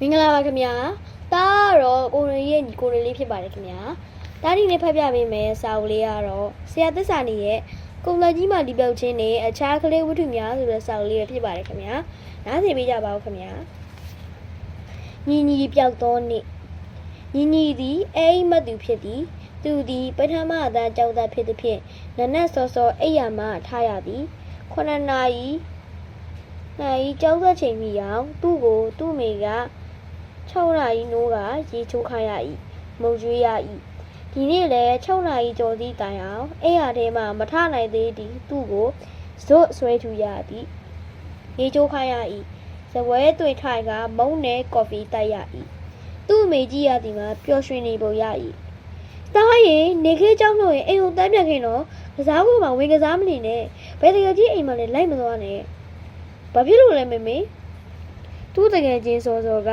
မင်္ဂလာပါခင်ဗျာတားကတော့ကိုရရဲ့ညီကိုရလေးဖြစ်ပါတယ်ခင်ဗျာတားဒီနေ့ဖတ်ပြပေးမယ်စာအုပ်လေးကတော့ဆရာသစ္စာနေရဲ့ကုံလက်ကြီးမှဒီပြောက်ချင်းနဲ့အခြားကလေးဝတ္ထုများဆိုတဲ့စာအုပ်လေးပဲဖြစ်ပါတယ်ခင်ဗျာနားဆင်ပေးကြပါဦးခင်ဗျာညီညီပြောက်သောနေ့ညီညီသည်အိမ်မက်သူဖြစ်သည်သူသည်ပထမအသားကြောက်သားဖြစ်သည်ဖြင့်နနက်စောစောအိယာမှထားရသည်ခုနှစ်နာရီနိုင်ကြောက်သက်ချိန်မိအောင်သူ့ကိုသူ့မိက 6နာရီနိုးကရေချိုးခါရ၏မုံကျွေးရ၏ဒီနေ့လည်း6နာရီကျော်သည့်တိုင်အောင်အဲ့ရထဲမှမထနိုင်သေးသည်သူ့ကိုဇွတ်ဆွဲထူရသည်ရေချိုးခါရ၏ဇပွဲတွင်ထိုင်ကမုံနဲ့ကော်ဖီတိုက်ရ၏သူ့အမေကြီးရသည်မှာပျော်ရွှင်နေပုံရ၏တားရင်နေခေးကြောင်းလို့ရင်အိမ်ကိုတမ်းပြက်ခင်တော့ကစားဖို့မှဝင်ကစားမနေနဲ့ဘယ်တကယ်ကြီးအိမ်မှာလည်းလိုက်မသွားနဲ့ဘာဖြစ်လို့လဲမေမေသူ့တကယ်ချင်းစောစောက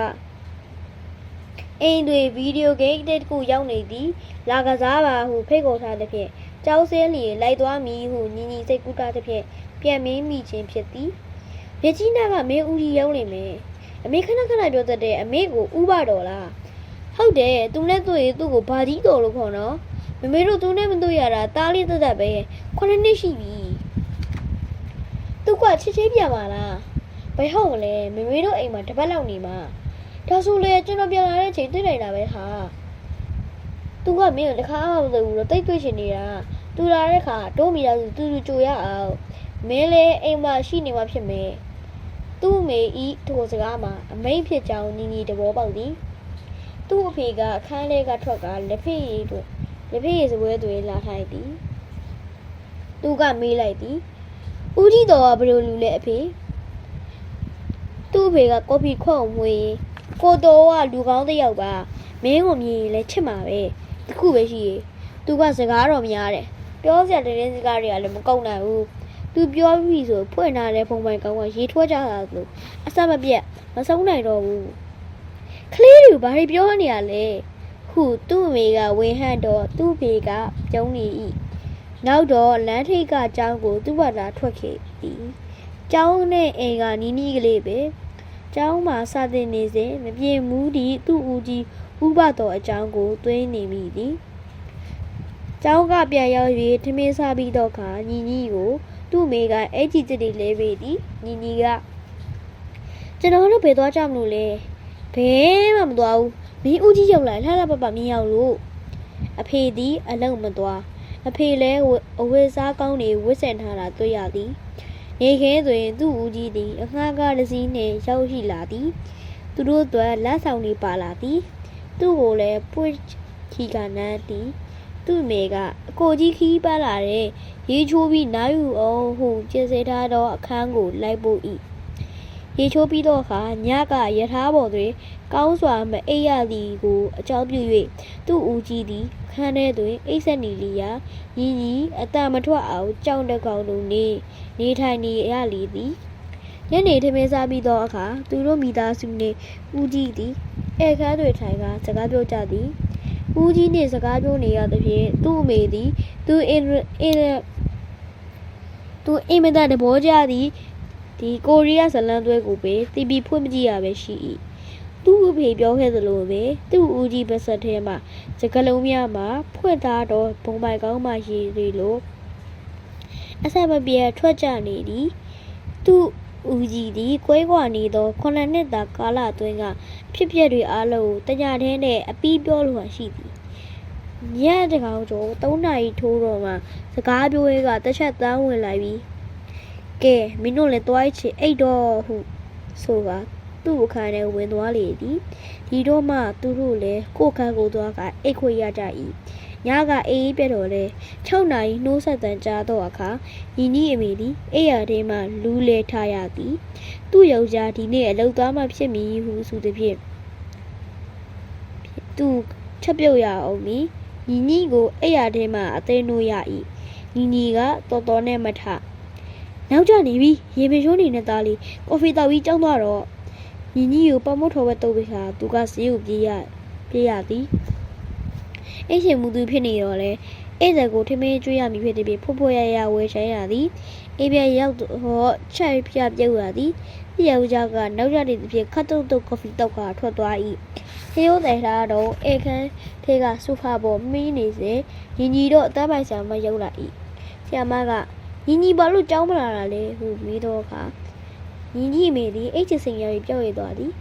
အိမ်တွေဗီဒီယိုဂိမ်းတစ်ခုရောက်နေသည်လာကစားပါဟုဖိတ်ခေါ်ထားသဖြင့်ကြောက်စဲလျင်လိုက်သွားမည်ဟုညီညီစိတ်ကူးတာသဖြင့်ပြန်မင်းမိခြင်းဖြစ်သည်မြကြီးနာကမင်းဦးကြီးရောက်နေမယ်အမေခဏခဏပြောတတ်တဲ့အမေကိုဥပတော်လားဟုတ်တယ်သူနဲ့တွေ့ရင်သူ့ကိုဘာကြီးတော်လို့ခေါ်နော်မမေတို့သူနဲ့မတွေ့ရတာတားလေးသက်သက်ပဲခုနှစ်နှစ်ရှိပြီသူကချစ်ချင်းပြန်ပါလားဘယ်ဟုတ်မလဲမမေတို့အိမ်မှာတစ်ပတ်လောက်နေမှာ ဒါဆိုလေကျွန်တော်ပြန်လာတဲ့အချိန်တွေ့နိုင်တာပဲဟာသူကမင်းကိုတခါမှမသိဘူးတော့တိတ်တွေ့ချင်နေတာသူလာတဲ့ခါတိုးမိတာဆိုသူသူကြိုရအောင်မင်းလည်းအိမ်မှာရှိနေမှဖြစ်မယ်သူ့မေဤထိုစကားမှာအမိန်ဖြစ်ကြောင်းညီညီတဘောပေါက်သည်သူ့အဖေကအခန်းထဲကထွက်ကလက်ဖေးရည်တို့လက်ဖေးရည်စပွဲတွေလာထိုင်သည်သူကမေးလိုက်သည်ဦးကြီးတော်ကဘယ်လိုလူလဲအဖေသူ့အဖေကကော်ဖီခွက်အောင်မွေး ကိုတော်ကလူကောင်းတစ်ယောက်ပါမင်းကိုမြင်ရင်လည်းချစ်မှာပဲတခုပဲရှိရေသူကစကားတော်များတယ်ပြောစရာတည်းစကားတွေကလည်းမကုန်နိုင်ဘူးသူပြောပြီဆိုဖွင့်လာတဲ့ဖုန်ပိုင်ကောင်းကရေထွေးကြတာလို့အဆက်မပြတ်မဆုံးနိုင်တော့ဘူးကလေးတွေဘာတွေပြောနေရလဲခုသူ့အမေကဝေဟန့်တော့သူ့ဖေကကျုံနေ၏နောက်တော့လမ်းထိပ်ကကျောင်းကိုသူ့ဘာသာထွက်ခဲ့သည်ကျောင်းနဲ့အိမ်ကနီးနီးကလေးပဲ ကျောင်းမှာစတင်နေစဉ်မပြေမူသည့်သူ့ဦးကြီးဥပတော်အကြောင်းကိုသွင်းနေမိသည်ကျောင်းကပြန်ရောက်၍ထမင်းစားပြီးတော့ခါညီညီကိုသူ့မိကအဲ့ကြီးကြည်လဲပေးသည်ညီညီကကျွန်တော်တို့ဘယ်သွားကြမလို့လဲဘယ်မှမသွားဘူးမင်းဦးကြီးရောက်လာလှလှပပမြင်ရောက်လို့အဖေသည်အလုံးမသွားအဖေလည်းအဝတ်စားကောင်းတွေဝတ်ဆင်ထားတာတွေ့ရသည် နေခဲတွင်သူ့ဦးကြီးသည်အငှားကားတစ်စီးနှင့်ရောက်ရှိလာသည်သူတို့အတွက်လက်ဆောင်တွေပါလာသည်သူ့ကိုလည်းပွင့်ခီကနန်းသည်သူ့အမေကအကိုကြီးခီးပန်းလာတဲ့ရေချိုးပြီးနားယူအောင်ဟုပြင်ဆင်ထားသောအခန်းကိုလိုက်ပို့၏ရေချိုးပြီးတော့အခါညကယထာပေါ်တွင် ကောင်းစွာမအိပ်ရသည်ကိုအကြောင်းပြု၍သူ့ဦးကြီးသည်ခန်းထဲတွင်အိပ်ဆက်နေလျာညီညီအတမထွက်အောင်ကြောင်တကောင်လိုနေနေထိုင်နေရလေသည်ညနေထမင်းစားပြီးသောအခါသူတို့မိသားစုနှင့်ဦးကြီးသည်ဧကန်းတွေထိုင်ကစကားပြောကြသည်ဦးကြီးနှင့်စကားပြောနေရသဖြင့်သူ့အမေသည်သူအင်အင်သူအင်မတန်တဘောကြသည်ဒီကိုရီးယားဇလန်သွဲကိုပဲတီဗီဖွင့်မကြည့်ရပဲရှိ၏သူ့ အဖေပြောခဲ့သလိုပဲသူ့ဦးကြီးပါဆက်ထဲမှာစကလုံးများမှာဖွင့်ထားတော့ဘုံပိုင်ကောင်းမှရည်ရီလိုအဆက်မပြေထွက်ကြနေသည်သူ့ဦးကြီးသည်ကွဲကွာနေသောခုနှစ်နှစ်သာကာလအတွင်းကဖြစ်ပျက်တွေအားလုံးကိုတညတည်းနဲ့အပီးပြောလိုမှရှိသည်ညတကောင်ကျော်၃နာရီထိုးတော့မှစကားပြောရေးကတစ်ချက်တန်းဝင်လာပြီးကဲမင်းတို့လည်းတွားချင်အိတ်တော့ဟုဆိုက သူ့အခန်းထဲဝင်သွားလေသည်ဒီတော့မှသူတို့လည်းကိုယ့်ခန်းကိုသွားကအိတ်ခွေရကြ၏ညကအေးအေးပြတ်တော်လဲ6နာရီနှိုးဆက်တန်ကြားတော့အခါညီညီအမေသည်အိယာထဲမှလူးလဲထားရသည်သူ့ယောက်ျားဒီနေ့အလုပ်သွားမှဖြစ်မည်ဟုဆိုသည်ဖြင့်သူချက်ပြုတ်ရအောင်မည်ညီညီကိုအိယာထဲမှအသိနှိုးရ၏ညီညီကတော်တော်နဲ့မထနောက်ကျနေပြီရေမရိုးနေနဲ့သားလေးကော်ဖီတောက်ပြီးကြောင်းသွားတော့ ညီညီကိုပမုတ်ထော်ဝက်တုပ်ပြီးခါသူကဈေးကိုပြေးရပြေးရသည်အိတ်ရှင်မူသူဖြစ်နေတော့လေအိတ်စက်ကိုထမင်းကျွေးရမည်ဖြစ်သည်ဖြင့်ဖွဖွရရဝယ်ချမ်းရသည်အိပ်ပြရောက်တော့ချက်ပြပြုတ်ရသည်ဒီယောက်ျားကနောက်ရတဲ့ဖြစ်ခတ်တုတ်တုတ်ကော်ဖီတောက်ကထွက်သွား၏ဟေယိုတိုင်လာတော့အေခန်းထဲကဆိုဖာပေါ်မီးနေစေညီညီတော့အသက်ပိုင်ဆရာမရောက်လာ၏ဆရာမကညီညီဘာလို့ကြောင်းမလာတာလဲဟုမေးတော့အခါ ညီညီမေသည်အိတ်ချစင်ရပြီးပြောက်ရည်သွားသည်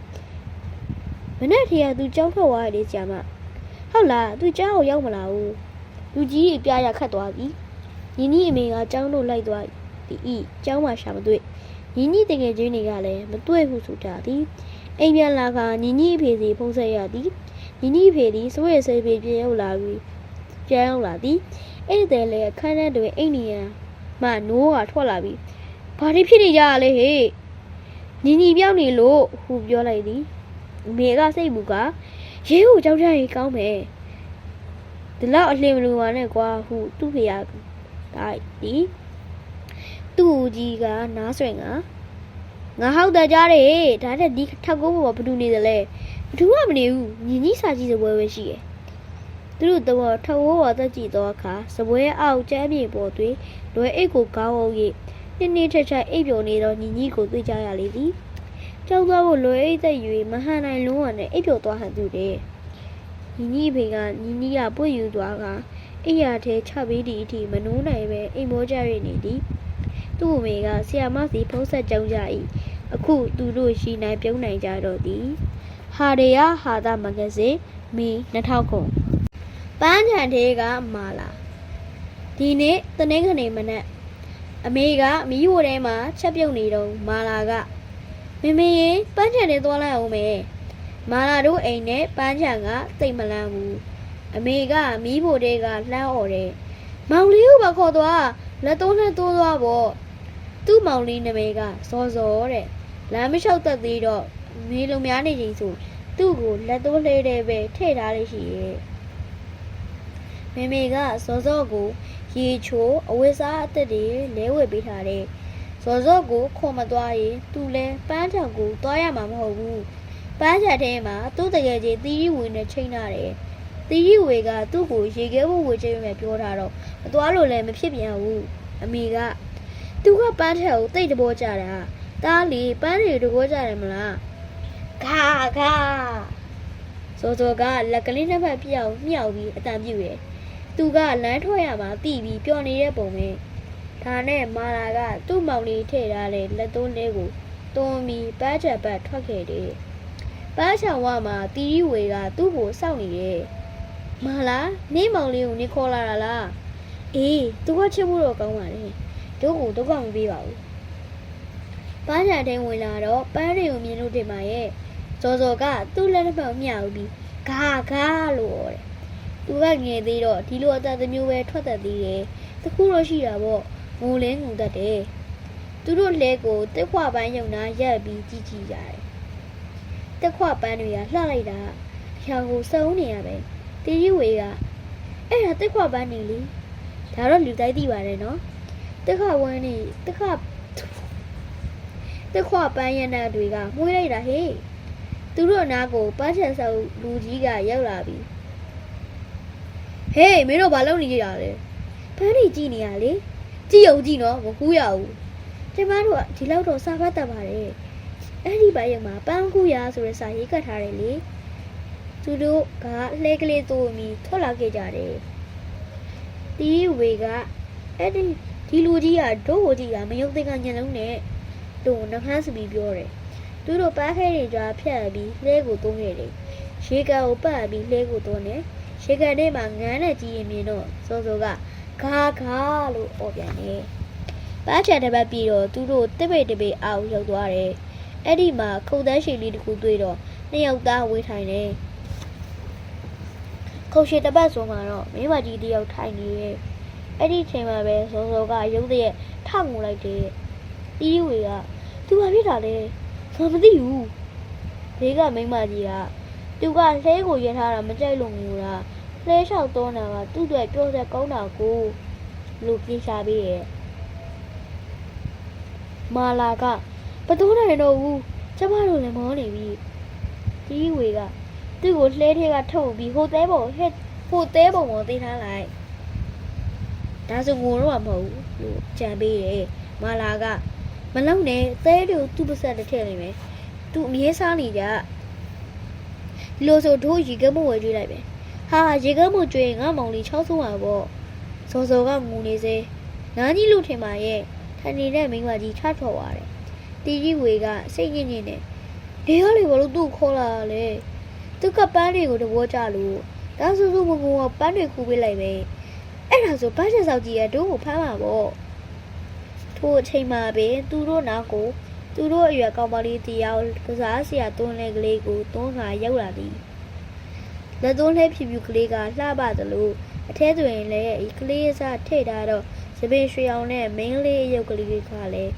မနေ့တည်းကသူကြောင်းထွက်သွားတယ်ဆရာမဟုတ်လားသူကြောင်းကိုရောက်မလာဘူးလူကြီးကြီးပြရခတ်သွားပြီညီညီအမေကကြောင်းတို့လိုက်သွားသည်ဤကြောင်းမှရှာမတွေ့ညီညီတကယ်ချင်းတွေကလည်းမတွေ့ဘူးဆိုကြသည်အိမ်ပြန်လာကညီညီအဖေစီဖုံးဆက်ရသည်ညီညီအဖေသည်စိုးရစိတ်ပြေပြေရောက်လာပြီးပြန်ရောက်လာသည်အဲ့ဒီတည်းလေအခန်းထဲတွင်အိမ်နီယံမှနိုးကထွက်လာပြီးဘာတွေဖြစ်နေကြရလဲဟေ့ ညီညီပြောင်းနေလို့ဟူပြောလိုက်သည်အမေကစိတ်မူကရေးကိုကြောက်ကြရင်ကောင်းမယ်ဒီလောက်အလှမလို့ပါနဲ့ကွာဟုသူ့ဖေကတိုက်သည်သူ့ကြီးကနားဆွင်ကငါဟောက်တကြားတယ်ဒါတဲ့ဒီထောက်ကုန်းပေါ်ဘာဘူးနေတယ်လဲဘသူမှမနေဘူးညီကြီးစာကြီးစပွဲပဲရှိတယ်သူတို့တော့ထောက်ဝေါ်ပေါ်တက်ကြည့်တော့အခါစပွဲအောက်ကျမ်းမြေပေါ်တွင်လွယ်အိတ်ကိုကောင်းအောင်၍ နှစ်နှစ်ထက်ထက်အိပ်ပျော်နေတော့ညီကြီးကိုတွေ့ကြရလေသည်ကြောက်သွားဖို့လွယ်အိတ်သက်၍မဟန်နိုင်လုံးဝနဲ့အိပ်ပျော်သွားဟန်သူတယ်ညီကြီးဖေကညီကြီးကပွေယူသွားကအိယာထဲချပေးသည့်အထိမနိုးနိုင်ပဲအိမ်မောကြရနေသည်သူ့အမေကဆရာမစီဖုံးဆက်ကြောင်းကြ၏အခုသူတို့ရှိနိုင်ပြုံးနိုင်ကြတော့သည်ဟာရယာဟာတာမဂဇင်းမီ2000ခုပန်းချန်သေးကမာလာဒီနေ့တနင်္ဂနွေမနက် အမေကမီးဝထဲမှာချက်ပြုတ်နေတော့မာလာကမမေရေပန်းချန်သေးသွားလိုက်အောင်မေမာလာတို့အိမ်နဲ့ပန်းချန်ကတိတ်မလန်းဘူးအမေကမီးဖို့တဲကလှမ်းអော်တယ်မောင်လေးကိုပါခေါ်သွားလက်သုံးနဲ့တိုးသွားပေါ့သူ့မောင်လေးနာမည်ကဇော်ဇော်တဲ့လမ်းမလျှောက်သက်သေးတော့မေလုံများနေချိန်ဆိုသူ့ကိုလက်သွဲလှဲတဲ့ပဲထည့်ထားလို့ရှိရဲ့မေမေကဇော်ဇော်ကို ရေချိုးအဝတ်စားအသက်တွေလဲဝယ်ပေးထားတယ်ဇော်ဇော်ကိုခေါ်မသွားရင်သူလဲပန်းထံကိုသွားရမှာမဟုတ်ဘူးပန်းချံထဲမှာသူ့တကယ်ကြီးတီးရီဝင်နဲ့ချိန်ထားတယ်တီးရီဝေကသူ့ကိုရေခဲဖို့ဝေချိန်မဲ့ပြောထားတော့မသွားလို့လည်းမဖြစ်ပြန်ဘူးအမေကသူကပန်းထက်ကိုတိတ်တဘောကြတာတားလီပန်းတွေတဘောကြတယ်မလားဂါဂါစောစောကလက်ကလေးနှစ်ဖက်ပြောင်းမြောက်ပြီးအတန်ပြူရဲ့ သူကလမ်းထွက်ရမှာတိပြီးပျော်နေတဲ့ပုံပဲဒါနဲ့မာလာကသူ့မောင်လေးထည့်ထားတဲ့လက်သွန်းလေးကိုတွန်းပြီးပန်းချက်ပတ်ထွက်ခဲ့တယ်ပန်းချောင်ဝမှာတီရီဝေကသူ့ကိုစောင့်နေတယ်မာလာနေမောင်လေးကိုနေခေါ်လာတာလားအေးသူကချစ်ဖို့တော့ကောင်းပါလေတို့ကိုဒုက္ခမပေးပါဘူး။ပန်းချာတိုင်းဝင်လာတော့ပန်းတွေကိုမြင်လို့တင်ပါရဲ့။ဇော်ဇော်ကသူ့လက်တစ်ဖက်မျှဦးပြီးဂါဂါလို့ဟောတယ်။ သူကငယ်သေးတော့ဒီလိုအသက်တစ်မျိုးပဲထွက်တတ်သေးတယ်။တခုတော့ရှိတာပေါ့။ငိုလဲငုံတတ်တယ်။သူတို့လဲကိုတက်ခွပန်းယုံနာရက်ပြီးကြည့်ကြည့်ကြတယ်။တက်ခွပန်းတွေကလှလိုက်တာအရာကိုစုံနေရပဲ။တီရီဝေကအဲ့ဒါတက်ခွပန်းနေလေ။ဒါတော့လူတိုင်းသိပါတယ်နော်။တက်ခဝန်းနေတက်ခတက်ခွပန်းရနတွေကမွေးလိုက်တာဟေးသူတို့အနားကိုပန်းချန်ဆောက်လူကြီးကရောက်လာပြီ ဟေးမင်းတို့ဘာလုပ်နေကြတာလဲပန်းတွေကြည့်နေရလေကြည့်အောင်ကြည့်နော်မကူးရဘူးကျမတို့ကဒီလောက်တော့စာဖတ်တတ်ပါတယ်အဲ့ဒီဘက်ရမှာပန်းကူရဆိုတဲ့စာရေးကတ်ထားတယ်လေသူတို့ကလှဲကလေးတိုးပြီးထွက်လာခဲ့ကြတယ်တီးဝေကအဲ့ဒီဒီလူကြီးကဒို့ဟိုကြီးကမယုံသိကညလုံးနဲ့တို့နှခမ်းစပီပြောတယ်သူတို့ပန်းခဲတွေကြားဖြတ်ပြီးလှဲကိုသုံးခဲ့တယ်ရေကန်ကိုပတ်ပြီးလှဲကိုသုံးတယ် ရေကန်ထဲမှာငန်းနဲ့ကြီးရင်မြင်တော့စောစောကဂါဂါလို့អော်ပြန်တယ်ပန်းချန်တစ်ပတ်ပြီးတော့သူတို့တစ်ပိတ်တစ်ပိတ်အောက်ရောက်သွားတယ်အဲ့ဒီမှာခုတ်တန်းရှိလေးတစ်ခုတွေ့တော့နှစ်ယောက်သားဝေးထိုင်တယ်ခုတ်ရှိတစ်ပတ်ဆိုမှတော့မိမကြီးတစ်ယောက်ထိုင်နေရဲ့အဲ့ဒီအချိန်မှာပဲဇော်ဇော်ကရုပ်တရက်ထငုံလိုက်တယ်။တီးဝေကသူဘာဖြစ်တာလဲ။ငါမသိဘူး။ဘေးကမိန်းမကြီးကသူကလှဲကိုရထားတာမကြိုက်လို့ငိုတာ။ လှဲလျှောက်တော့တာကသူ့အတွက်ပြောစက်ကောင်းတာကိုလို့ပြေရှာပေးရဲ့။မာလာကဘသူနိုင်တော့ဘူး။ကျမတို့လည်းမောနေပြီ။တီးဝေကသူ့ကိုလှဲထဲကထုတ်ပြီးဟိုတဲပုံဟဲ့ဟိုတဲပုံကိုသိထားလိုက်။ဒါဆိုငိုတော့မှာမဟုတ်ဘူးလို့ကြံပေးတယ်မာလာကမလောက်နဲ့သဲတွေကိုသူ့ပါဆက်တစ်ထည့်လိုက်မယ်သူအမြဲစားနေကြဒီလိုဆိုတို့ရေကမဝယ်ကြည့်လိုက်ပဲ ဟာရေကမကျွေးရင်ငါမောင်လေးချောင်းဆုံးပါပေါ့စောစောကငူနေစေနားကြီးလို့ထင်ပါရဲ့ထိုင်နေတဲ့မိန်းမကြီးထထွက်သွားတယ်တီကြီးဝေကစိတ်ညစ်ညစ်နဲ့ဒီရလေးဘာလို့သူ့ကိုခေါ်လာတာလဲသူကပန်းတွေကိုတဘောကြလို့ဒါဆိုဆိုမငုံကပန်းတွေခူပေးလိုက်ပဲအဲ့ဒါဆိုပန်းချက်ဆောက်ကြီးကတို့ကိုဖမ်းမှာပေါ့ထို့အချိန်မှာပင်သူတို့နာကိုသူတို့အရွယ်ကောင်မလေးတယောက်ကစားစရာတွန်းလဲကလေးကိုတွန်းခါရောက်လာသည် လက်သွန်းလဲဖြူဖြူကလေးကလှပသလိုအထဲတွင်လည်းဤကလေးအစားထိတ်ထားတော့သပင်ရွှေအောင်နဲ့မိန်းကလေးအယုတ်ကလေးကလည်း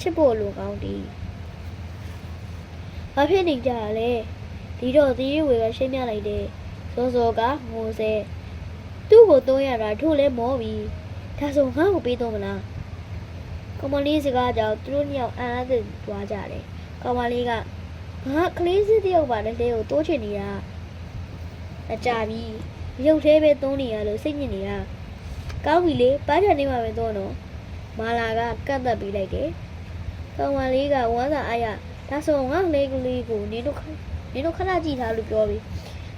ချစ်ဖို့လိုကောင်းသည်ဘာဖြစ်နေကြလဲဒီတော့သီးရွေကရှင်းပြလိုက်တယ်စောစောကငိုစေသူ့ကိုတွန်းရတာထို့လဲမောပြီဒါဆိုငါ့ကိုပေးတော့မလားကောင်မလေးစကားကြောင့်သူတို့နှစ်ယောက်အံ့အားသင့်သွားကြတယ်။ကောင်မလေးကငါကလေးစစ်တယောက်ပါလက်လေးကိုတိုးချင်နေတာ အကြပြီရုပ်သေးပဲသုံးနေရလို့စိတ်ညစ်နေတာကောင်းပြီလေပန်းချန်နေမှာပဲသုံးတော့မာလာကကတ်သက်ပြီးလိုက်တယ်။ကောင်မလေးကဝမ်းသာအားရဒါဆိုငါကလေးကလေးကိုနင်တို့ခနင်တို့ခဏကြည့်ထားလို့ပြောပြီး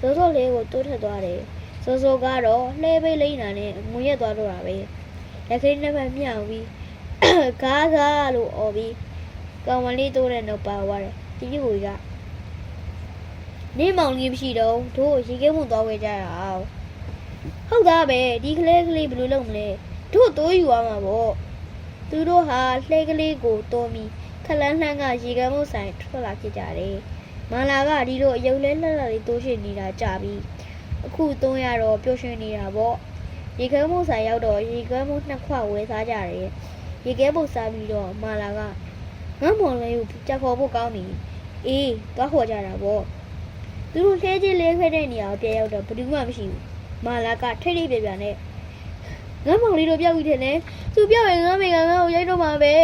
စောစောလေးကိုတိုးထက်သွားတယ်။စောစောကတော့လှဲပေးလိမ့်တာနဲ့ငွေရက်သွားတော့တာပဲ။လက်ကလေးနဲ့မှမြောက်ပြီးဂါးဂါးလို့អော်ပြီးကောင်မလေးတိုးတဲ့နောက်ပါသွားတယ်တီတီကိုက နေမောင်လေးမရှိတော့တို့ရေခဲမှုသွားဝဲကြရအောင်ဟုတ်သားပဲဒီကလေးကလေးဘယ်လိုလုပ်မလဲတို့တိုးယူရမှာပေါ့သူတို့ဟာလှဲကလေးကိုတိုးပြီးခလန်းလှန်းကရေခဲမှုဆိုင်ထွက်လာဖြစ်ကြတယ်မာလာကဒီလိုအယုတ်လဲလှက်လှက်လေးတိုးရှိနေတာကြာပြီအခုသုံးရတော့ပျော်ရွှင်နေတာပေါ့ရေခဲမှုဆိုင်ရောက်တော့ရေခဲမှုနှစ်ခွဝဲစားကြတယ်ရေခဲပုတ်စားပြီးတော့မာလာကငတ်မော်လေးကိုကြောက်ခေါ်ဖို့ကောင်းပြီအေးသွားခေါ်ကြတာပေါ့ သူတို့ထဲချင်းလေးခဲတဲ့နေရာကိုပြန်ရောက်တော့ဘယ်သူမှမရှိဘူးမာလာကထိတ်ထိတ်ပြပြနဲ့ငတ်မောင်လေးတို့ပြောက်ပြီးတယ်လေသူပြောက်ရင်ငါမေကငါ့ကိုရိုက်တော့မှာပဲ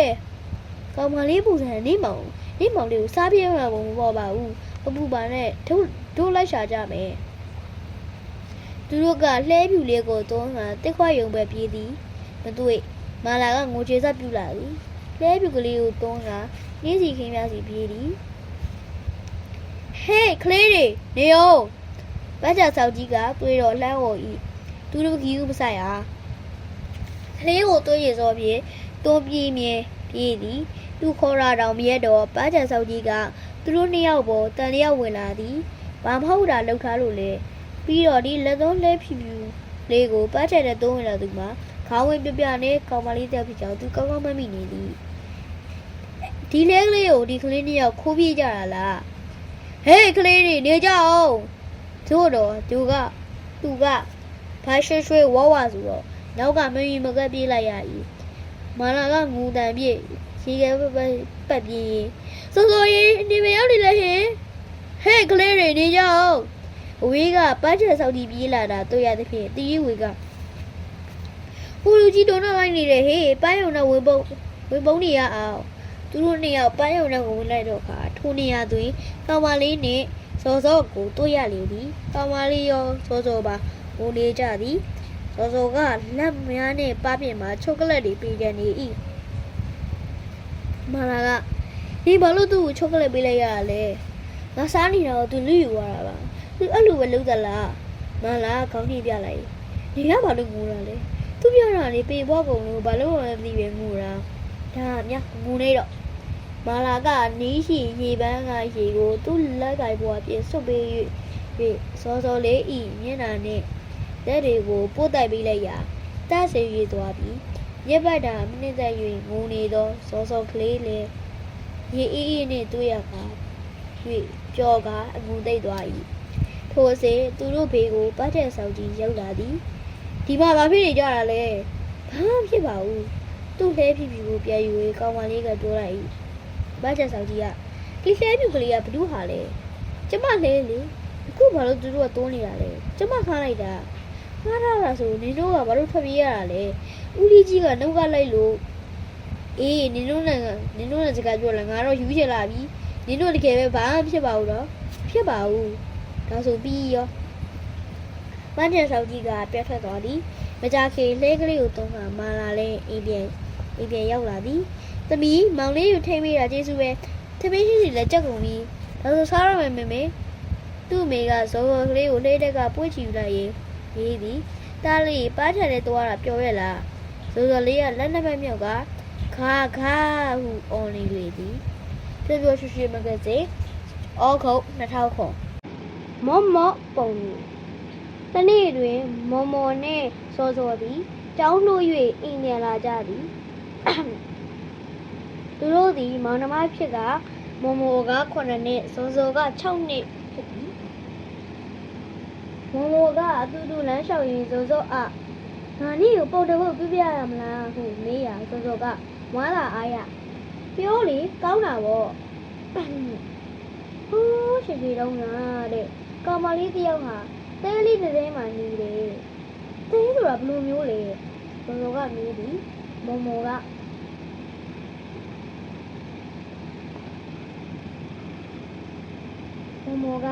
ကောင်မလေးပူစံနေမောင်နေမောင်လေးကိုစားပြင်းမှာမပေါ်ပါဘူးအပူပါနဲ့တို့တို့လိုက်ရှာကြမယ်သူတို့ကလှဲဖြူလေးကိုသွန်းကတစ်ခွယုံပဲပြေးသည်မတွေ့မာလာကငိုချေစပြူလာသည်လဲပြူကလေးကိုတွန်းကနှင်းစီခင်းပြစီပြေးသည် ဟေးကလေးတွေနေအောင်ဘတ်ချာဆောက်ကြီးကတွေးတော့လှမ်းဝေါ်ဤသူတို့ကီးဦးမဆိုင်အားကလေးကိုတွေးရစောပြေတွန်းပြေးမြဲပြေးသည်သူခေါ်ရတော်မြဲတော့ဘတ်ချာဆောက်ကြီးကသူတို့နှစ်ယောက်ပေါ်တန်လျောက်ဝင်လာသည်ဘာမဟုတ်တာလှုပ်ထားလို့လေပြီးတော့ဒီလက်သုံးလဲဖြူဖြူလေးကိုဘတ်ချာနဲ့တွန်းဝင်လာသူမှာခေါင်းဝင်ပြပြနဲ့ကောင်မလေးတက်ဖြစ်ကြောင်းသူကောင်းကောင်းမမိနေသည်ဒီလဲကလေးကိုဒီကလေးနှစ်ယောက်ခိုးပြေးကြတာလား ဟေးကလေးတွေနေကြအောင်သူတော့သူကသူကဘာရွှေရွှေဝဝဆိုတော့နောက်ကမင်းမကပ်ပြေးလိုက်ရ၏မာလာကငူတန်ပြေးရေခဲပပပတ်ပြေးစိုးစိုးရင်နေမရောက်နေလဲဟင်ဟေးကလေးတွေနေကြအောင်အဝေးကပန်းချေဆောက်တီပြေးလာတာတွေ့ရသဖြင့်တီးရီဝေကဟိုလူကြီးတို့နောက်လိုက်နေတယ်ဟေးပန်းရုံနဲ့ဝင်ပုံဝင်ပုံနေရအောင် သူတို့နှစ်ယောက်ပန်းရုံနဲ့ကိုဝင်လိုက်တော့ခါထိုနေရသွင်းကောင်မလေးနဲ့စောစောကိုတွေ့ရလေသည်ကောင်မလေးရောစောစောပါဝင်နေကြသည်စောစောကလက်များနဲ့ပပင်မှာချိုကလက်တွေပေးကြနေ၏မာလာကဒီဘာလို့သူ့ကိုချိုကလက်ပေးလိုက်ရလဲငါစားနေတာကိုသူလူယူသွားတာပါသူအဲ့လိုပဲလုပ်သလားမာလာကခေါင်းညှိပြလိုက်နေရဘာလို့ငိုတာလဲသူပြောတာလေပေဘောကုန်လို့ဘာလို့လဲမသိပဲငိုတာ ဒါမြငိုနေတော့မာလာကနီးရှိရေပန်းကရေကိုသူ့လက်ကင်ပေါ်ပြင်ဆွတ်ပေး၍၍စောစောလေးဤမျက်နှာနဲ့လက်တွေကိုပို့တိုက်ပေးလိုက်ရာတဆင်၍သွားပြီးညက်ပတ်တာမိနစ်သက်၍ငိုနေသောစောစောကလေးလည်းရေအေးအေးနဲ့တွေ့ရက၍ကြော်ကအငူသိပ်သွား၏ထိုအစဉ်သူတို့ဘေးကိုပတ်တဲ့ဆောင်ကြီးရောက်လာသည်ဒီမှာဘာဖြစ်နေကြတာလဲဘာမှဖြစ်ပါဘူး သူ့လှဲဖြူဖြူကိုပြန်ယူရေးကောင်မလေးကပြောလိုက်၏ဘာချက်ဆောင်ကြီးကဒီလှဲဖြူကလေးကဘ누구ဟာလဲကျမလှဲလေအခုဘာလို့သူတို့ကတိုးနေတာလဲကျမခါလိုက်တာခါရတာဆိုနင်တို့ကဘာလို့ထွက်ပြေးရတာလဲဦးလေးကြီးကနှုတ်ကလိုက်လို့အေးနင်တို့နဲ့နင်တို့နဲ့စကားပြောလာငါတော့ယူချင်လာပြီနင်တို့တကယ်ပဲဘာမှဖြစ်ပါဘူးတော့ဖြစ်ပါဘူးဒါဆိုပြီးရောမန်ချန်ဆောက်ကြီးကပြတ်ထွက်သွားသည်မကြခင်လှဲကလေးကိုသုံးခါမာလာလဲအိမ်ပြန် အိမ်ပြန်ရောက်လာသည်သမီးမောင်လေးကိုထိမ့်မိတာကျေးဇူးပဲသမီးရှိစီလည်းကြက်ကုန်ပြီဒါဆိုစားရမယ်မေမေသူ့အမေကဇော်ဇော်ကလေးကိုလှေးတက်ကပွေ့ချီယူလိုက်ရင်ရေးသည်တားလေးပါးထက်လေးသွားတာပြောရလားဇော်ဇော်လေးကလက်နှစ်ဖက်မြောက်ကခါခါဟုအော်နေလေသည်ပြပြရွှေရွှေမကစေအောခုတ်2000ခုမော့မော့ပုံတနေ့တွင်မော်မော်နှင့်စောစောသည်တောင်းလို့၍အိမ်ပြန်လာကြသည် သူတို့သည်မောင်နှမဖြစ်ကမော်မော်က9နှစ်ဇော်ဇော်က6နှစ်ဖြစ်သည်မော်မော်ကအတူတူလမ်းလျှောက်ရင်းဇော်ဇော်အငါနေ့ကိုပုံတပုတ်ပြပြရမလားဟုမေးရဇော်ဇော်ကမွားလာအားရပြောလေကောင်းတာပေါ့ဟိုးရှင်ကြီးတော့ငါတဲ့ကောင်မလေးတစ်ယောက်ဟာတဲလေးတစ်သေးမှနေတယ်တဲဆိုတာဘယ်လိုမျိုးလဲဇော်ဇော်ကမေးသည် မော်မော်ကမမောက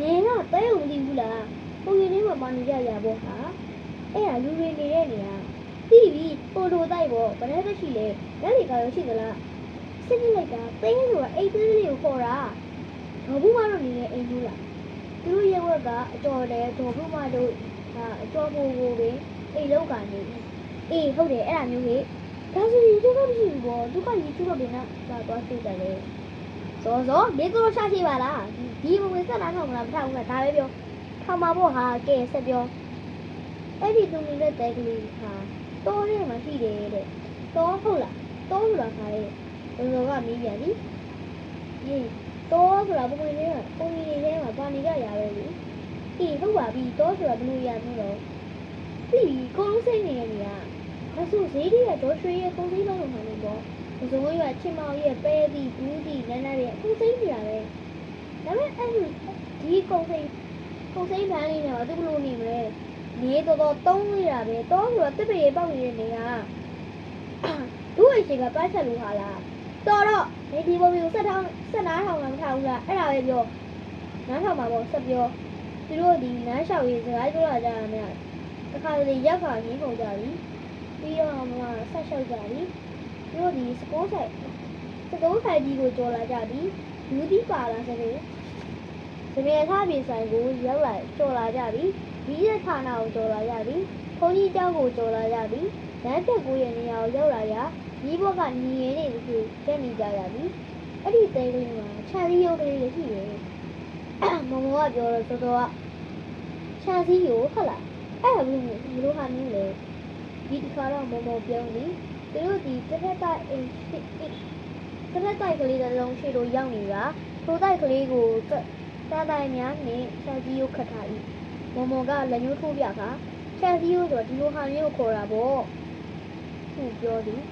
နေကတဲုံမသိဘူးလားပုံရင်းလေးမှာပါနေကြရပေါ့ဟာအဲ့ဒါလူတွေနေတဲ့နေရာပြီးပြီပို့တိုတိုက်ပေါ့ဘယ်နဲ့ရှိလဲလက်လီကရောရှိသလားစစ်ပြလိုက်တာတဲဆိုတာအိတ်သေးလေးကိုခေါ်တာဒေါ်ဘူးမတို့နေတဲ့အိမ်ဘူးလားသူတို့ရဲ့ဝက်ကအတော်တယ်ဒေါ်ဘူးမတို့ကအတော်ကိုကိုပဲ အိမ်လောက်ကနေအေးဟုတ်တယ်အဲ့ဒါမျိုးလေဒါဆိုရင်ဒုက္ခမရှိဘူးပေါ့ဒုက္ခကြီးသူ့တော့ဘယ်နဲ့သွားသွားသိတယ်လဲစောစောမင်းတို့ရှာရှိပါလားဒီဘဝင်ဆက်လာထောင်မလားမထောင်ဘူးလားဒါပဲပြောထောင်မှာပေါ့ဟာကဲဆက်ပြောအဲ့ဒီသူနေတဲ့တဲကလေးဟာတောထဲမှာရှိတယ်တဲ့တောဟုတ်လားတောဆိုတာခါလေစောစောကမေးပြန်ပြီဒီတောဆိုတာဘဝင်လေးကပုံရည်ထဲမှာပါနေကြရပဲလေအေးဟုတ်ပါပြီတောဆိုတာဘယ်လိုရမျိုးတော့ ပြီကုန်းစိတ်နေတဲ့နေရာဒါဆိုဈေးကြီးကဒေါ်ရွှေရဲ့ကုန်းစိတ်လုံးလုံးမှနေပေါ့ဒီစုံရွာချစ်မောင်ရဲ့ပဲသီးဘူးသီးနန်းနာရဲ့အခုစိမ့်ပြရပဲဒါပေမဲ့အဲ့ဒီဒီကုံစိမ့်ကုံစိမ့်ဗန်းလေးနဲ့သူဘလို့နေမလဲနေတော်တော်တုံးနေတာပဲတောဆိုတော့တစ်ပရေပေါက်နေတဲ့နေကသူ့အရှိကပတ်ချက်လို့ဟာလားတော်တော့နေဒီဘုံမျိုးဆက်ထောင်းဆက်နားထောင်မှာမထားဘူးလားအဲ့ဒါပဲပြောနားထောင်မှာပေါ့ဆက်ပြောသူတို့ဒီနားလျှောက်ရေးစကားပြောလာကြတာများ တခါတလေရက်ခါကြီးပုံကြပြီပြီးတော့မှဆက်လျှောက်ကြပြီ သူတို့ဒီစကိုးဆိုင်စကိုးဆိုင်ကြီးကိုကြော်လာကြပြီလူဒီပါလာစတဲ့စပယ်ထားပြင်ဆိုင်ကိုရောက်လာကြော်လာကြပြီဒီရဲ့ဌာနကိုကြော်လာကြပြီခွန်ကြီးเจ้าကိုကြော်လာကြပြီလမ်းချက်ကိုရဲ့နေရာကိုရောက်လာရဒီဘက်ကညီရင်းတွေသူတက်နေကြရပြီအဲ့ဒီတဲကလေးမှာခြံစည်းရုပ်ကလေးတွေရှိတယ်မမောကပြောတော့တော်တော်ကခြံစည်းရုပ်ဟုတ်လား အဲ့ဒါဘယ်လိုဘယ်လိုဟာမျိုးလဲဒီတစ်ခါတော့မမောပြောနေသူတို့ဒီတစ်ဖက်တိုက်အိမ်ရှိတစ်ဖက်တိုက်ကလေးတစ်လုံးရှိလို့ရောက်နေတာထိုတိုက်ကလေးကိုတန်တိုင်များနဲ့ဆက်ကြီးကိုခတ်ထား၏မမောကလက်ညှိုးထိုးပြခါဆက်ကြီးကိုဆိုဒီလိုဟာမျိုးကိုခေါ်တာပေါ့သူပြောသည်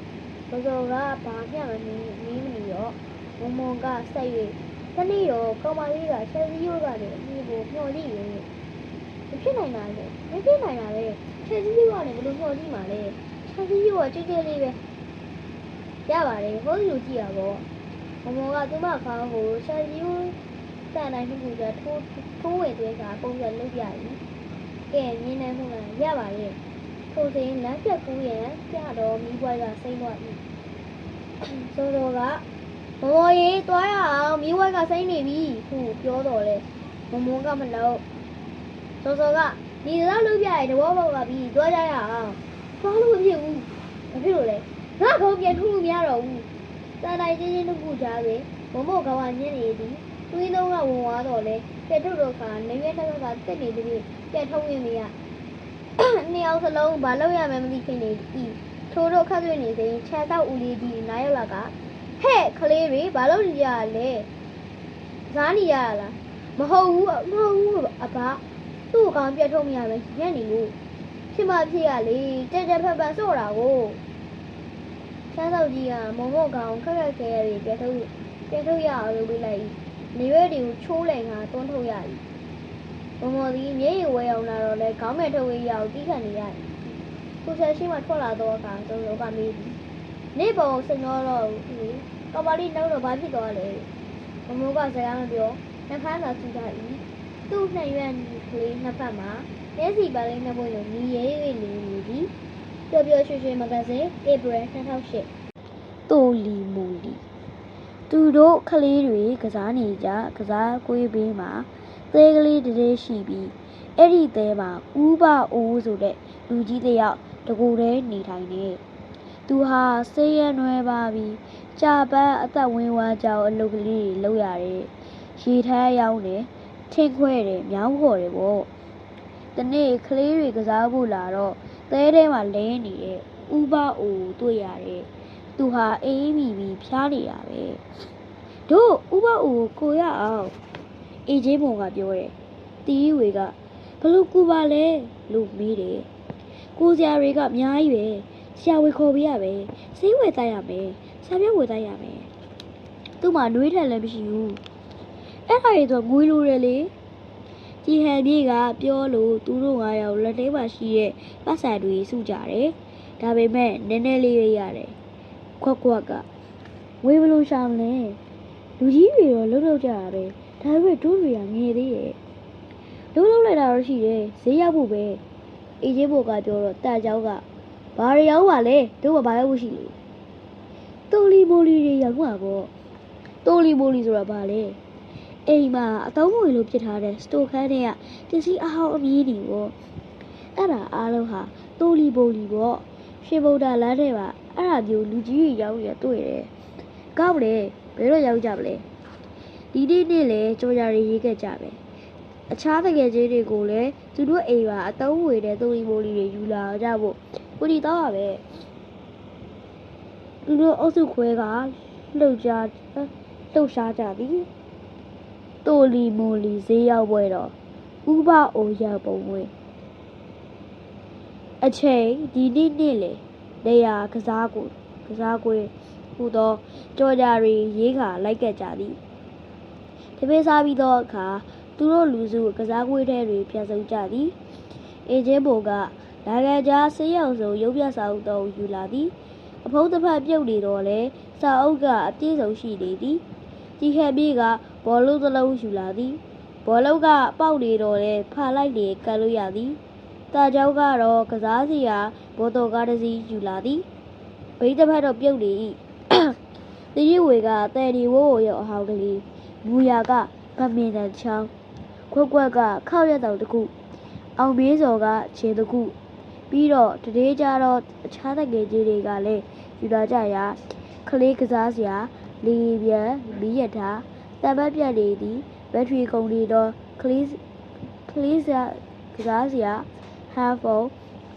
ဘဇော်ကဘာမျှမနေမီးမနေတော့မမောကဆက်၍တနေ့တော့ကောင်မလေးကဆက်ကြီးကိုကနေအမိကိုမျှော်ကြည့်ရင်မ ဖြစ်နိုင်တာလေမဖြစ်နိုင်တာလေဆက်ကြီးကိုကနေဘယ်လိုမျှော်ကြည့်မှာလဲဆက်စီးရောကြွကြွလေးပဲရပါတယ်ဟိုလူကြည့်ရပေါ့မမောကသူမခေါင်းကိုဆက်စီးကိုစံတိုင်းမှုကထိုးထိုးဝဲသွဲကပုံစံလုပ်ပြပြီကဲမြင်းနေမှုလားရပါတယ်ထိုးစင်းလမ်းပြက်ကူးရန်ပြတော့မိဘွားကစိမ့်တော့ပြီဆိုတော့ကမမောရေတွားရအောင်မိဘွားကစိမ့်နေပြီဟုပြောတော့လေမမောကမလို့ စောစောကဒီတော့လုပ်ပြရတဲ့ဘောဘောကပြီးတွားကြရအောင်ဘာလို့မဖြစ်ဘူးဘာဖြစ်လို့လဲငါကောင်ပြန်ထုတ်လို့မရတော့ဘူးစာတိုင်ချင်းချင်းတို့ခုကြားပဲမမောကောင်ကညနေသည်တွေးလုံးကဝင်သွားတော့လေပြတ်ထုတ်တော့ခါနေရွက်တစ်ခါကတက်နေသည်ပြတ်ထုတ်ရင်မရနှစ်ယောက်စလုံးဘာလုပ်ရမှန်းမသိဖြစ်နေဤထိုးတော့ခတ်သွင်းနေစဉ်ခြံတော့ဦးလေးကြီးနားရောက်လာကဟဲ့ကလေးတွေဘာလုပ်နေကြရလဲဇားနေရလားမဟုတ်ဘူးမဟုတ်ဘူးအဘ သူ့ကောင်ပြတ်ထုတ်မရပဲညံ့နေလို့ဖြစ်မဖြစ်ရလေကြက်ကြက်ဖက်ဖက်စို့တာကိုချမ်းသောက်ကြီးကမုံမော့ကောင်ခက်ခက်ခဲရဲပြထုတ်ပြထုတ်ရအောင်လုပ်ပေးလိုက်နေရွက်တွေကိုချိုးလိုက်ငါတွန်းထုတ်ရည်မမော်သည်မျက်ရည်ဝဲအောင်လာတော့လဲခေါင်းမဲ့ထုတ်ရအောင်တီးခံနေရတယ်ကိုဆက်ရှိမှထွက်လာတော့အခါသုံးလုံးကမေးသည်နေပုံစညောတော့ဦးကပါလီနောက်တော့ဘာဖြစ်သွားလဲမမောကစကားမပြောနှခမ်းသာစူတာဤသူ့နှံ့ရွက် ကလေးနှစ်ဖက်မှာမျက်စီပါလေးနှစ်ပွင့်လိုညီရဲ၍နေနေသည်ပျော်ပျော်ရွှင်ရွှင်မဂ္ဂဇင်း April 2008တိုလီမိုလီသူတို့ကလေးတွေကစားနေကြကစားကွေးဘေးမှာသဲကလေးတစ်သေးရှိပြီးအဲ့ဒီသဲမှာဥပအိုးဆိုတဲ့လူကြီးတစ်ယောက်တကူတည်းနေထိုင်နေသူဟာဆေးရနွယ်ပါပြီးကြာပန်းအသက်ဝင်းဝါကြောင်အလုပ်ကလေးတွေလုပ်ရတယ်ရေထမ်းရောင်းတယ် ထင်းခွဲတယ်မြောင်းခေါ်တယ်ပေါ့တနေ့ကလေးတွေကစားဖို့လာတော့သဲထဲမှာလဲနေတဲ့ဥပအိုတွေ့ရတယ်။သူဟာအေးမိပြီးဖျားနေတာပဲ။တို့ဥပအိုကိုရအောင်အေဂျင်းမုံကပြောတယ်။တီးဝေကဘလို့ကူပါလဲလို့မေးတယ်။ကိုစရာတွေကအများကြီးပဲ။ဆရာဝေခေါ်ပေးရပဲ။စေးဝယ်တိုက်ရမယ်။ဆာပြောဝယ်တိုက်ရမယ်။သူ့မှာနှွေးထက်လည်းမရှိဘူး။ အဲ့ဒါတွေဆိုငွေလိုတယ်လေကြည်ဟန်ကြီးကပြောလို့သူတို့ငါးယောက်လက်ထဲမှာရှိတဲ့ပတ်စံတွေစုကြတယ်ဒါပေမဲ့နည်းနည်းလေးရရတယ်ခွက်ခွက်ကငွေဘလို့ရှာမလဲလူကြီးတွေတော့လှုပ်လှုပ်ကြတာပဲဒါပေမဲ့တို့တွေကငယ်သေးရဲ့လှုပ်လှုပ်လိုက်တာတော့ရှိတယ်ဈေးရောက်ဖို့ပဲအေးကြီးဘောကပြောတော့တာကြောက်ကဘာတွေရောက်ပါလဲတို့ကဘာရောက်ဖို့ရှိလို့တိုလီမိုလီတွေရောက်ပါပေါ့တိုလီမိုလီဆိုတာဘာလဲ အိမ်မှာအသုံးဝင်လို့ဖြစ်ထားတဲ့စတိုခန်းတွေကပစ္စည်းအဟောင်းအမြည်တွေပေါ့အဲ့ဒါအားလုံးဟာတိုလီပိုလီပေါ့ရွှေဗုဒ္ဓလမ်းထဲမှာအဲ့ဒါမျိုးလူကြီးတွေရောက်ရတွေ့တယ်ကောက်လေဘယ်တော့ရောက်ကြမလဲဒီနေ့နေ့လေကြော်ကြတွေရေးခဲ့ကြပဲအခြားတကယ်ကြီးတွေကိုလည်းသူတို့အိမ်မှာအသုံးဝင်တဲ့တိုလီပိုလီတွေယူလာကြဖို့ကိုဒီတော့ပါပဲသူတို့အုပ်စုခွဲကလှုပ်ကြလှုပ်ရှားကြသည် တိုလီမိုလီဈေးရောက်ပွဲတော့ဥပအိုရောက်ပုံဝင်အချိန်ဒီနေ့နေ့လေနေရာကစားကိုကစားကွေးဟူသောကြော်ကြတွေရေးခါလိုက်ကက်ကြသည်တပေးစားပြီးသောအခါသူတို့လူစုကစားကွေးထဲတွင်ပြန်ဆုံကြသည်အေဂျင့်ဘိုကနိုင်ငံခြားဆေးရောင်စုံရုပ်ပြစာအုပ်တော်ယူလာသည်အဖုံးတစ်ဖက်ပြုတ်နေတော့လေစာအုပ်ကအပြည့်စုံရှိနေသည်ကြီးခက်ပြေးက ဘောလုံးတစ်လုံးယူလာသည်ဘောလုံးကပေါက်နေတော့လေဖာလိုက်လေကတ်လို့ရသည်တာเจ้าကတော့ကစားစီယာဘောတော်ကားတစ်စီးယူလာသည်ဘိတ်တစ်ဖက်တော့ပြုတ်နေ၏တကြီးဝေကတဲဒီဝိုးကိုရောက်အဟောင်းကလေးမူယာကဗမင်တန်ချောင်းခွက်ခွက်ကခောက်ရက်တောင်တစ်ခုအောင်ပြေးစော်ကခြေတစ်ခုပြီးတော့တတိကြတော့အခြားတကယ်ကြီးတွေကလည်းယူလာကြရာကလေးကစားစရာ လီပြန်မီးရထား တံပတ်ပြတ်နေသည်ဘက်ထရီကုန်နေတော့ကလေးကလေးစရာကစားစရာဟန်ဖုန်း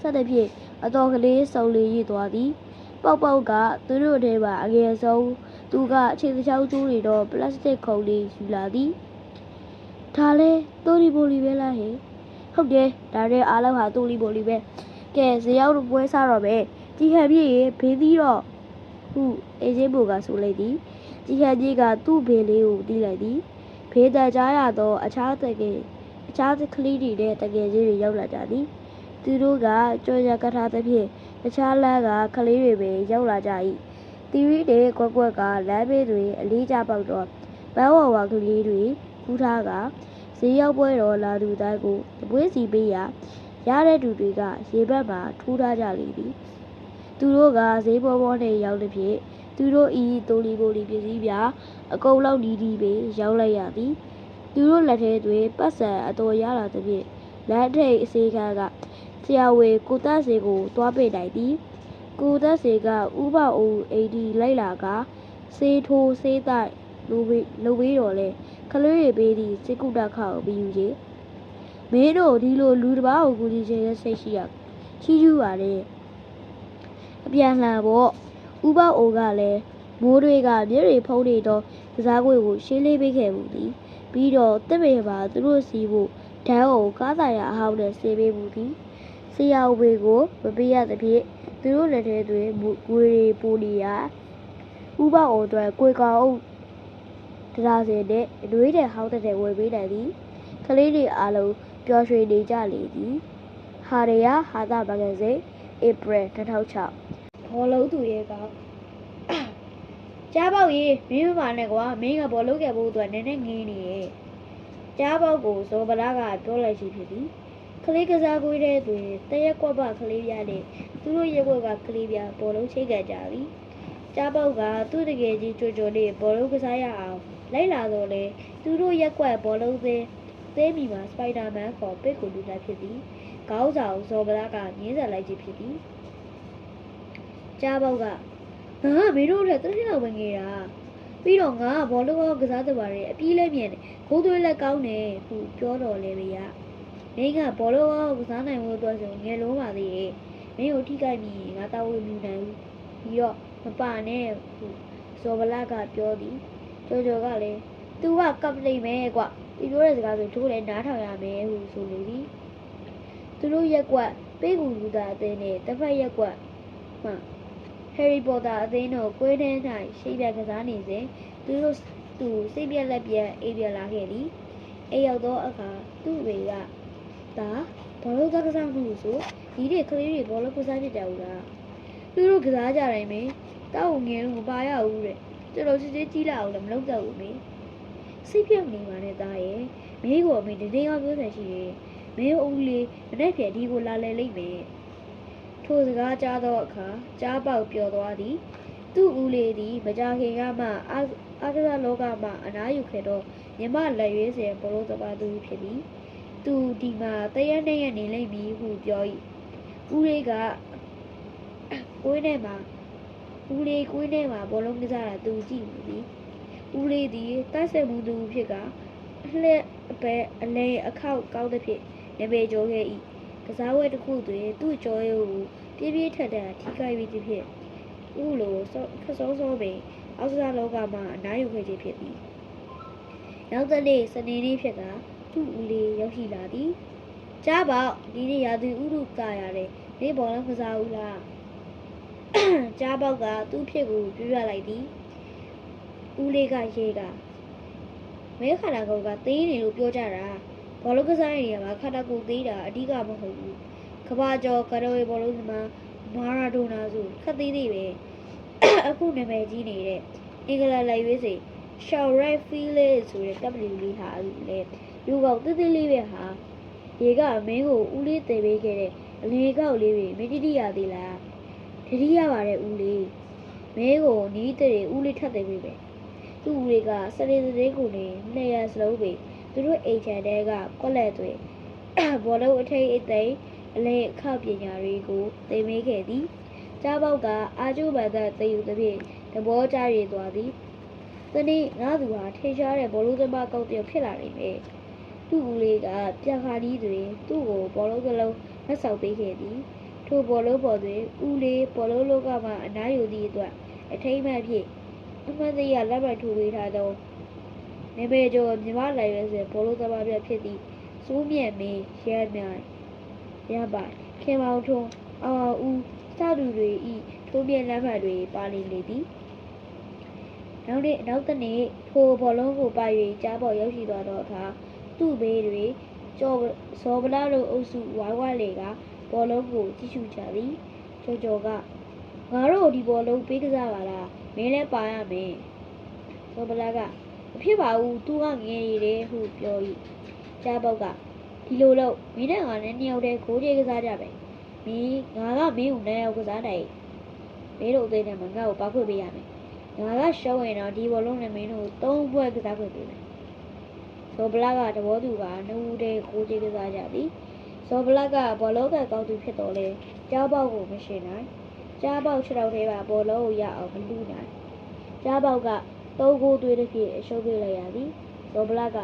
စသဖြင့်အတော်ကလေးစုံလီရည်သွားသည်ပေါက်ပေါက်ကသူတို့ထဲမှာအငယ်ဆုံးသူကခြေတစ်ချောင်းကျိုးနေတော့ပလတ်စတစ်ခုံလေးယူလာသည်ဒါလဲတိုလီပိုလီပဲလားဟဲ့ဟုတ်တယ်ဒါရဲအားလုံးဟာတိုလီပိုလီပဲကဲဇေယောက်တို့ပွဲစားတော့ပဲကြီးဟန်ပြည့်ရေဘေးသီးတော့ဟုအေဂျင့်ဘူကဆိုလိုက်သည် ကြီးဟန်ကြီးကသူ့ဘေးလေးကိုတီးလိုက်သည်ဖေးတကြားရသောအခြားတကယ်အခြားကလေးတွေနဲ့တကယ်ကြီးတွေရောက်လာကြသည်သူတို့ကကြော်ရကထားသဖြင့်တခြားလမ်းကကလေးတွေပဲရောက်လာကြ၏တီရီတွေကွက်ကွက်ကလမ်းဘေးတွင်အလေးကျပေါက်တော့ပန်းဝဝကလေးတွေခူးထားကဈေးရောက်ပွဲတော်လာသူတိုင်းကိုတပွေးစီပေးရရတဲ့သူတွေကရေဘက်မှာထိုးထားကြလေသည်သူတို့ကဈေးပေါ်ပေါ်နဲ့ရောက်တဲ့ဖြင့် သူတို့ဤတိုလီပိုလီပစ္စည်းပြအကုန်လုံးဒီဒီပဲရောက်လိုက်ရသည်သူတို့လက်ထဲတွင်ပတ်စံအတော်ရလာသဖြင့်လက်ထိတ်အစေခါကဆရာဝေကိုတက်စေကိုတွားပိတ်လိုက်သည်ကိုတက်စေကဥပအိုအိဒီလိုက်လာကစေးထိုးစေးတိုက်လူဝေးလူဝေးတော်လဲခလွေးရပေးသည့်စေကုတခါကိုပြီးယူချေမင်းတို့ဒီလိုလူတစ်ပါးကိုကူညီချင်တဲ့စိတ်ရှိရချီးကျူးပါလေအပြန်လှန်ပေါ့ ဥပအိုကလည်းမိုးတွေကမြစ်တွေဖုံးနေတော့ကစားကွေကိုရှင်းလေးပေးခဲ့မှုသည်ပြီးတော့တစ်ပေပါသူတို့စီဖို့ဓာတ်ကိုကားဆိုင်ရာအဟောင်းနဲ့ဆေးပေးမှုသည်ဆရာဝေကိုမပေးရသဖြင့်သူတို့လက်ထဲတွင်ငွေတွေပိုနေရဥပအိုအတွက်ကိုယ်ကောင်အုပ်တရားစင်နဲ့အနှွေးတဲ့ဟောင်းတဲ့ဝယ်ပေးနိုင်သည်ကလေးတွေအားလုံးပျော်ရွှင်နေကြလေသည်ဟာရယာဟာတာမဂ္ဂဇင်းဧပြီ2006 ဘောလုံးသူရဲ့ကကြားပေါက်ရေးမင်းမပါနဲ့ကွာမင်းကဘောလုံးခဲ့ဖို့အတွက်နည်းနည်းငင်းနေရဲ့ကြားပေါက်ကိုဇော်ဗလာကပြောလိုက်ရှိဖြစ်သည်ကလေးကစားကွေးတဲ့တွင်တရက်ကွက်ပကလေးပြတဲ့သူတို့ရက်ွက်ကကလေးပြဘောလုံးချိတ်ခဲ့ကြသည်ကြားပေါက်ကသူ့တကယ်ကြီးကြွကြွလေးဘောလုံးကစားရအောင်လိုက်လာတော့လေသူတို့ရက်ွက်ဘောလုံးသင်းသေးမိမှာစပိုက်ဒါမန်ခေါ်ပစ်ကိုလူလိုက်ဖြစ်သည်ခေါင်းဆောင်ဇော်ဗလာကငင်းဆက်လိုက်ခြင်းဖြစ်သည် ကြားပေါက်ကငါကမင်းတို့ထက်တစ်ထည့်လောက်ပဲငေတာပြီးတော့ငါကဘောလုံးကောကစားသမားတွေအပြေးလဲမြန်တယ်ဂိုးသွေးလက်ကောင်းတယ်ဟုပြောတော်လေဗျာမင်းကဘောလုံးကောကစားနိုင်ဖို့အတွက်ဆိုငယ်လုံးပါသေးတယ်။မင်းကိုထိခိုက်မိရင်ငါတောင်းဝေမြူနိုင်ဘူး။ပြီးတော့မပါနဲ့ဟုဇော်ဗလာကပြောသည်။ကျော်ကျော်ကလည်း "तू ကကပ်လိမ့်မယ်ကွ။ဒီပြောတဲ့စကားဆိုတို့လည်းနားထောင်ရမယ် ဟုဆိုလေသည်။သူတို့ရက်ကွက်ပေးကူလူသားအသင်းနဲ့တစ်ဖက်ရက်ကွက်မှ ဟယ်ရီပိုတာအသင်းတို့ကွေးတန်း၌ရှိပြကစားနေစဉ်သူတို့သူစိတ်ပြက်လက်ပြက်အေးပြက်လာခဲ့သည်။အိမ်ရောက်သောအခါသူ့ဝေကဒါဘောလုံးသားကစားမှုဆိုဒီတွေကလေးတွေဘောလုံးကစားဖြစ်ကြဘူးလားသူတို့ကစားကြတိုင်းမင်းတောက်ငယ်လို့မပါရဘူးတဲ့ကျွန်တော်စစ်စစ်ကြီးလာအောင်လည်းမလုပ်တော့ဘူးမင်းစိတ်ပြတ်နေပါနဲ့သားရဲ့မင်းကိုအမေတည်င်းအောင်ပြောတယ်ရှိတယ်မင်းအုပ်လေးမနေ့ဖြန်ဒီကိုလာလဲလိမ့်မယ် ထိုစကားကြားသောအခါကြားပေါက်ပျော်သွားသည်သူ့ဦးလေးသည်မကြခင်ကမှအာအာကစားလောကမှအနားယူခဲ့သောမြမလက်ရွေးစဉ်ဘောလုံးသမားသူဖြစ်သည်သူဒီမှာတရက်နဲ့ရက်နေလိမ့်မည်ဟုပြော၏ဦးလေးကကိုင်းထဲမှာဦးလေးကိုင်းထဲမှာဘောလုံးကစားတာသူကြည့်မှုသည်ဦးလေးသည်တိုက်ဆက်မှုသူဖြစ်ကအလှက်အပဲအလဲအခောက်ကောင်းသဖြင့်နေပေကျော်ခဲ့၏ကစားဝဲတစ်ခုတွင်သူ့ကြောရုပ်ကို ပြည့်ပြည့်ထက်ထက်ထိခိုက်ပြီးသဖြင့်ဦးလိုစောခစောစောပင်အောက်ကစားလောကမှာအနားယူခဲ့ခြင်းဖြစ်သည်နောက်တစ်နေ့စနေနေ့ဖြစ်ကသူ့ဦးလေးရောက်ရှိလာသည်ကြားပေါက်ဒီနေ့ရာသူဥရုကရတယ်နေဘောလုံးကစားဦးလားကြားပေါက်ကသူ့ဖြစ်ကိုပြပြလိုက်သည်ဦးလေးကရေးကမဲခန္ဓာကိုယ်ကသေးနေလို့ပြောကြတာဘောလုံးကစားတဲ့နေရာမှာခန္ဓာကိုယ်သေးတာအဓိကမဟုတ်ဘူး ကဘာကျော်ကရိုဝေဘောလုံးသမားမာရာဒိုနာဆိုခက်သေးသေးပဲအခုနာမည်ကြီးနေတဲ့အင်္ဂလန်လိုက်ရွေးစီ Shall Right Feel ဆိုတဲ့ W လေးဟာလေလူကောက်တိတိလေးပဲဟာရေကမင်းကိုဦးလေးတည်ပေးခဲ့တဲ့အလေကောက်လေးတွေမတိတိရသေးလားတတိရပါတယ်ဦးလေးမင်းကိုနီးတဲ့ဦးလေးထပ်တယ်ပြီပဲသူ့ဦးလေးကစနေသေးကိုနေနှစ်ရက်စလုံးပဲသူတို့အိမ်ချန်တဲကကွက်လက်တွေဘောလုံးအထိတ်အသိမ်း အလေအခပညာတွေကိုသင်ပေးခဲ့သည်ကြားပေါက်ကအာကျုဘတ်သက်တည်ယူသဖြင့်သဘောကျရသွားသည်။တနေ့ငါသူဟာထေရှားတဲ့ဘောလုံးသမားကောက်တယောက်ဖြစ်လာနိုင်မယ်။သူ့ဦးလေးကပြခါဒီတွင်သူ့ကိုဘောလုံးကလုံးလက်ဆောင်ပေးခဲ့သည်။ထိုဘောလုံးပေါ်တွင်ဦးလေးဘောလုံးလောကမှအနားယူသည့်အတွက်အထိမ့်မှန်ဖြင့်အမှန်တရားလက်မှတ်ထိုးပေးထားသောနေပေကျော်မြမလိုက်ရဲစေဘောလုံးသမားပြဖြစ်သည့်စိုးမြတ်မင်းရဲမြိုင် ရပါခင်မောင်ထွန်းအောင်ဦးစသူတွေဤထိုးပြလက်မှတ်တွေပါနေလေသည်နောက်နေ့နောက်တစ်နေ့ထိုဘောလုံးကိုပါ၍ကြားပေါ်ရောက်ရှိသွားသောအခါသူ့ဘေးတွင်ကျော်ဇော်ဗလာတို့အုပ်စုဝိုင်းဝန်းလေကဘောလုံးကိုကြည့်ရှုကြသည်ကျော်ကျော်ကငါတို့ဒီဘောလုံးပေးကစားပါလားမင်းလည်းပါရမယ်ဇော်ဗလာကမဖြစ်ပါဘူးသူကငယ်ရည်တယ်ဟုပြော၏ကြားပေါက်က ဒီလိုလို့မင်းနဲ့ငါနဲ့နှစ်ယောက်တည်းကိုကြီးကစားကြမယ်မင်းငါကမင်းကိုနှစ်ယောက်ကစားနိုင်မင်းတို့အသေးနဲ့မငါ့ကိုပောက်ခွင့်ပေးရမယ်ငါကရှုံးရင်တော့ဒီဘောလုံးနဲ့မင်းတို့သုံးဘွဲ့ကစားခွင့်ပေးမယ်။ဇော်ဘလကတဘောသူကနှုတ်တဲ့ကိုကြီးကစားကြသည်။ဇော်ဘလကဘောလုံးကကောက်သူဖြစ်တော်လဲကြားပေါက်ကိုမရှင်နိုင်။ကြားပေါက်ခြေထောက်ထဲကဘောလုံးကိုရအောင်မလူနိုင်။ကြားပေါက်ကသုံးကိုသွေးတစ်ပြည့်အရှုံးပေးလိုက်ရသည်။ဇော်ဘလက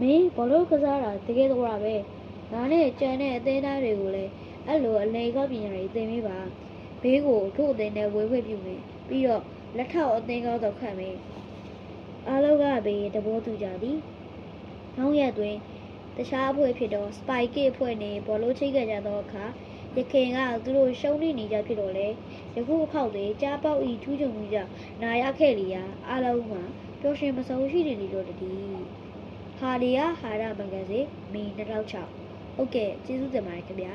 မင်းဘောလုံးကစားတာတကယ်တော့ပဲ။ငါနဲ့ကြံတဲ့အသေးသားတွေကိုလည်းအဲ့လိုအလေကပညာတွေသင်ပေးပါ။ဘေးကိုထို့အသေးနဲ့ဝေဝဲပြုမယ်။ပြီးတော့လက်ထောက်အသင်းကောင်းတော့ခတ်မယ်အားလုံးကပဲတဘောတူကြသည်နောက်ရက်တွင်တခြားအဖွဲ့ဖြစ်သော Spike အဖွဲ့နှင့်ဘောလုံးချိတ်ခဲ့ကြသောအခါရခင်ကသူတို့ရှုံးနေနေကြဖြစ်တော့လေယခုအခောက်တွင်ကြားပေါက်ဤထူးချွန်မှုကြောင့်နာရခဲ့လီယာအားလုံးမှာပျော်ရွှင်မဆုံးရှိနေလေတော့တည်း ဟာလီယာဟာရမဂ္ဂဇင်းမီ2006ဟုတ်ကဲ့ကျေးဇူးတင်ပါတယ်ခင်ဗျာ